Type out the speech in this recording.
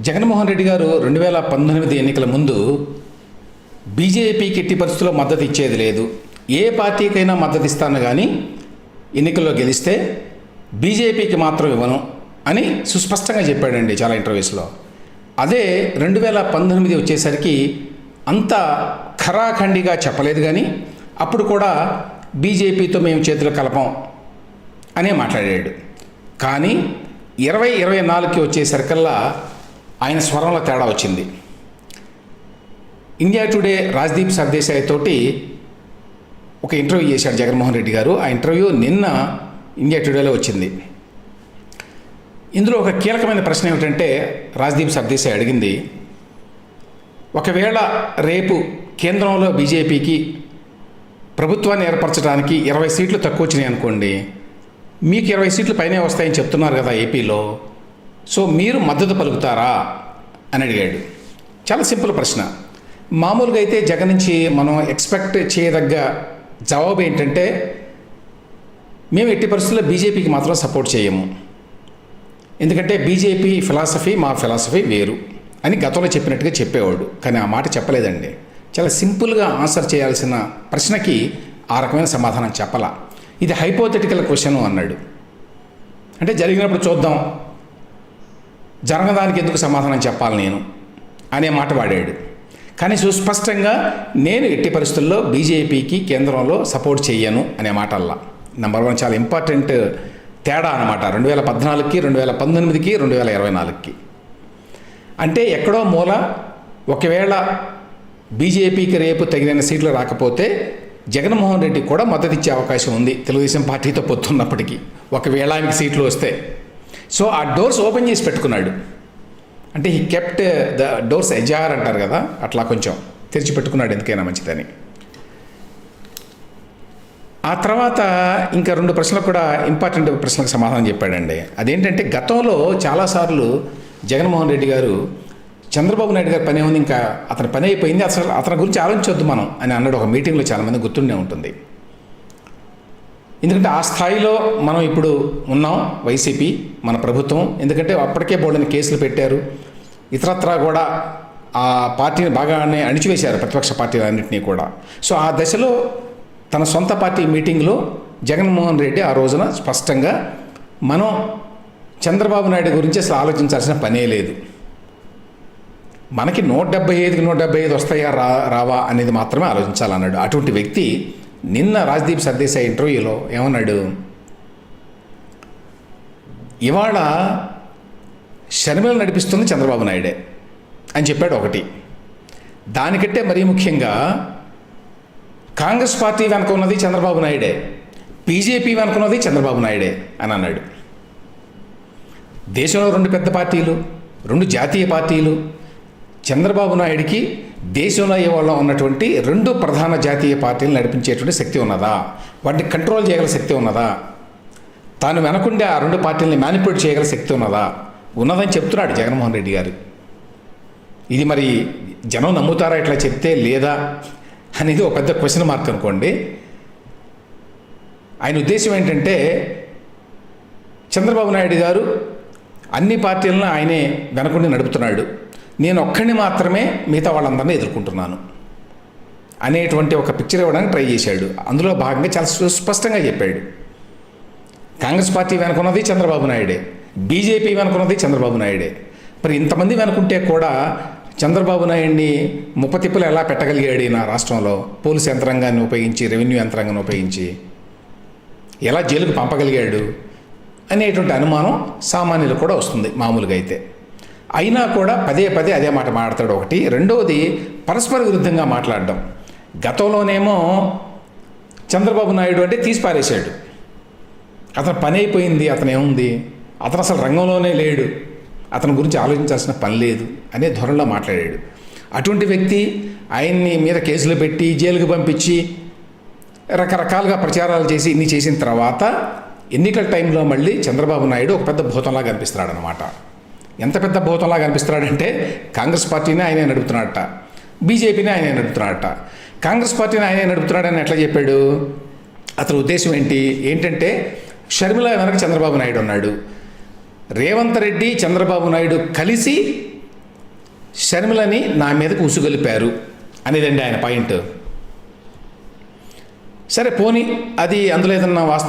జగన్మోహన్ రెడ్డి గారు రెండు వేల పంతొమ్మిది ఎన్నికల ముందు బీజేపీకి ఎట్టి పరిస్థితుల్లో మద్దతు ఇచ్చేది లేదు. ఏ పార్టీకైనా మద్దతు ఇస్తాను కానీ ఎన్నికల్లో గెలిస్తే బీజేపీకి మాత్రం ఇవ్వను అని సుస్పష్టంగా చెప్పాడండి చాలా ఇంటర్వ్యూస్లో. అదే రెండు వేల పంతొమ్మిది వచ్చేసరికి అంత ఖరాఖండిగా చెప్పలేదు కానీ అప్పుడు కూడా బీజేపీతో మేము చేతులు కలపం అనే మాట్లాడాడు. కానీ ఇరవై ఇరవై నాలుగుకి వచ్చేసరికల్లా ఆయన స్వరంలో తేడా వచ్చింది. ఇండియా టుడే రాజ్దీప్ సర్దేశాయ్ తోటి ఒక ఇంటర్వ్యూ చేశాడు జగన్మోహన్ రెడ్డి గారు. ఆ ఇంటర్వ్యూ నిన్న ఇండియా టుడేలో వచ్చింది. ఇందులో ఒక కీలకమైన ప్రశ్న ఏమిటంటే రాజ్దీప్ సర్దేశాయ్ అడిగింది ఒకవేళ రేపు కేంద్రంలో బీజేపీకి ప్రభుత్వాన్ని ఏర్పరచడానికి ఇరవై సీట్లు తక్కువ వచ్చినాయి అనుకోండి మీకు ఇరవై సీట్లు పైనే వస్తాయని చెప్తున్నారు కదా ఏపీలో. సో మీరు మద్దతు పలుకుతారా? అని అడిగాడు. చాలా సింపుల్ ప్రశ్న. మామూలుగా అయితే జగన్ నుంచి మనం ఎక్స్పెక్ట్ చేయదగ్గ జవాబు ఏంటంటే మేము ఎట్టి పరిస్థితుల్లో బీజేపీకి మాత్రం సపోర్ట్ చేయము. ఎందుకంటే బీజేపీ ఫిలాసఫీ మా ఫిలాసఫీ వేరు అని గతంలో చెప్పినట్టుగా చెప్పేవాడు. కానీ ఆ మాట చెప్పలేదండి. చాలా సింపుల్గా ఆన్సర్ చేయాల్సిన ప్రశ్నకి ఆ రకమైన సమాధానం చెప్పాల. ఇది హైపోథెటికల్ క్వశ్చన్ అన్నాడు. అంటే జరిగినప్పుడు చూద్దాం. జరగదానికి ఎందుకు సమాధానం చెప్పాలి నేను? అనే మాట వాడాడు. కానీ సుస్పష్టంగా నేను ఎట్టి పరిస్థితుల్లో బీజేపీకి కేంద్రంలో సపోర్ట్ చేయను అనే మాట అల్లా నెంబర్ వన్ చాలా ఇంపార్టెంట్ తేడా అనమాట రెండు వేల పద్నాలుగుకి రెండు వేల పంతొమ్మిదికి రెండు వేల ఇరవై నాలుగుకి. అంటే ఎక్కడో మూల ఒకవేళ బీజేపీకి రేపు తగిన సీట్లు రాకపోతే జగన్మోహన్ రెడ్డి కూడా మద్దతిచ్చే అవకాశం ఉంది తెలుగుదేశం పార్టీతో పొత్తున్నప్పటికీ. ఒకవేళ ఆయనకి సీట్లు వస్తే. సో ఆ డోర్స్ ఓపెన్ చేసి పెట్టుకున్నాడు. అంటే ఈ కెప్ట్ ద డోర్స్ ఎజార్ అంటారు కదా అట్లా కొంచెం తెరిచి పెట్టుకున్నాడు ఎందుకైనా మంచిదని. ఆ తర్వాత ఇంకా రెండు ప్రశ్నలకు కూడా ఇంపార్టెంట్ ప్రశ్నలకు సమాధానం చెప్పాడండి. అదేంటంటే గతంలో చాలాసార్లు జగన్మోహన్ రెడ్డి గారు చంద్రబాబు నాయుడు గారి పని ఏముంది ఇంకా అతని పని అయిపోయింది అసలు అతని గురించి ఆలోచించొద్దు మనం అని అన్నాడు ఒక మీటింగ్లో చాలామంది గుర్తుండే ఉంటుంది. ఎందుకంటే ఆ స్థాయిలో మనం ఇప్పుడు ఉన్నాం వైసీపీ మన ప్రభుత్వం. ఎందుకంటే అప్పటికే బోల్డని కేసులు పెట్టారు. ఇతరత్రా కూడా ఆ పార్టీని బాగానే అణిచివేశారు ప్రతిపక్ష పార్టీలన్నింటినీ కూడా. సో ఆ దశలో తన సొంత పార్టీ మీటింగ్లో జగన్మోహన్ రెడ్డి ఆ రోజున స్పష్టంగా మనం చంద్రబాబు నాయుడు గురించి అసలు ఆలోచించాల్సిన పనే లేదు. మనకి నూట డెబ్బై ఐదుకి నూట డెబ్బై ఐదు వస్తాయా రా రావా అనేది మాత్రమే ఆలోచించాలన్నాడు. అటువంటి వ్యక్తి నిన్న రాజ్దీప్ సర్దేశాయ్ ఇంటర్వ్యూలో ఏమన్నాడు? ఇవాళ షర్మిల నడిపిస్తుంది చంద్రబాబు నాయుడే అని చెప్పాడు ఒకటి. దానికంటే మరీ ముఖ్యంగా కాంగ్రెస్ పార్టీ వెనక ఉన్నది చంద్రబాబు నాయుడే బీజేపీ వెనక ఉన్నది చంద్రబాబు నాయుడే అని అన్నాడు. దేశంలో రెండు పెద్ద పార్టీలు రెండు జాతీయ పార్టీలు చంద్రబాబు నాయుడికి దేశంలో ఇవాళ ఉన్నటువంటి రెండు ప్రధాన జాతీయ పార్టీలు నడిపించేటువంటి శక్తి ఉన్నదా? వాటిని కంట్రోల్ చేయగల శక్తి ఉన్నదా? తాను వెనకుండే ఆ రెండు పార్టీలని మ్యానిపులేట్ చేయగల శక్తి ఉన్నదా? ఉన్నదని చెప్తున్నాడు జగన్మోహన్ రెడ్డి గారు. ఇది మరి జనం నమ్ముతారా ఇట్లా చెప్తే లేదా అనేది ఒక పెద్ద క్వశ్చన్ మార్క్ అనుకోండి. ఆయన ఉద్దేశం ఏంటంటే చంద్రబాబు నాయుడు గారు అన్ని పార్టీలను ఆయనే వెనకుండి నడుపుతున్నాడు. నేను ఒక్కడిని మాత్రమే మిగతా వాళ్ళందరినీ ఎదుర్కొంటున్నాను. అనేటువంటి ఒక పిక్చర్ ఇవ్వడానికి ట్రై చేశాడు. అందులో భాగంగా చాలా సుస్పష్టంగా చెప్పాడు. కాంగ్రెస్ పార్టీ వెనుకున్నది చంద్రబాబు నాయుడే. బీజేపీ వెనుకున్నది చంద్రబాబు నాయుడే. మరి ఇంతమంది వెనుకుంటే కూడా చంద్రబాబు నాయుడిని ముప్పతిప్పులు ఎలా పెట్టగలిగాడు నా రాష్ట్రంలో? పోలీసు యంత్రాంగాన్ని ఉపయోగించి రెవెన్యూ యంత్రాంగాన్ని ఉపయోగించి. ఎలా జైలుకు పంపగలిగాడు? అనేటువంటి అనుమానం సామాన్యులు కూడా వస్తుంది మామూలుగా అయితే. అయినా కూడా పదే పదే అదే మాట మాట్లాడతాడు ఒకటి. రెండవది పరస్పర విరుద్ధంగా మాట్లాడడం. గతంలోనేమో చంద్రబాబు నాయుడు అంటే తీసి పారేశాడు. అతను పని అయిపోయింది అతను ఏముంది? అతను అసలు రంగంలోనే లేడు. అతని గురించి ఆలోచించాల్సిన పని లేదు అనే ధోరణిలో మాట్లాడాడు. అటువంటి వ్యక్తి ఆయన్ని మీద కేసులు పెట్టి జైలుకు పంపించి రకరకాలుగా ప్రచారాలు చేసి ఇన్ని చేసిన తర్వాత ఎన్నికల టైంలో మళ్ళీ చంద్రబాబు నాయుడు ఒక పెద్ద భూతంలా కనిపిస్తున్నాడు అనమాట ఎంత పెద్ద భూతంలా కనిపిస్తున్నాడంటే కాంగ్రెస్ పార్టీని ఆయనే నడుపుతున్నాడట బీజేపీని ఆయనే నడుపుతున్నాడట కాంగ్రెస్ పార్టీని ఆయనే నడుపుతున్నాడని ఎట్లా చెప్పాడు? అతని ఉద్దేశం ఏంటి? ఏంటంటే షర్మిల వెనక చంద్రబాబు నాయుడు ఉన్నాడు. రేవంత్ రెడ్డి చంద్రబాబు నాయుడు కలిసి షర్మిలని నా మీదకు ఉసుగొలిపారు అనేదండి ఆయన పాయింట్. సరే పోనీ అది అందులో ఏదన్నా వాస్తవం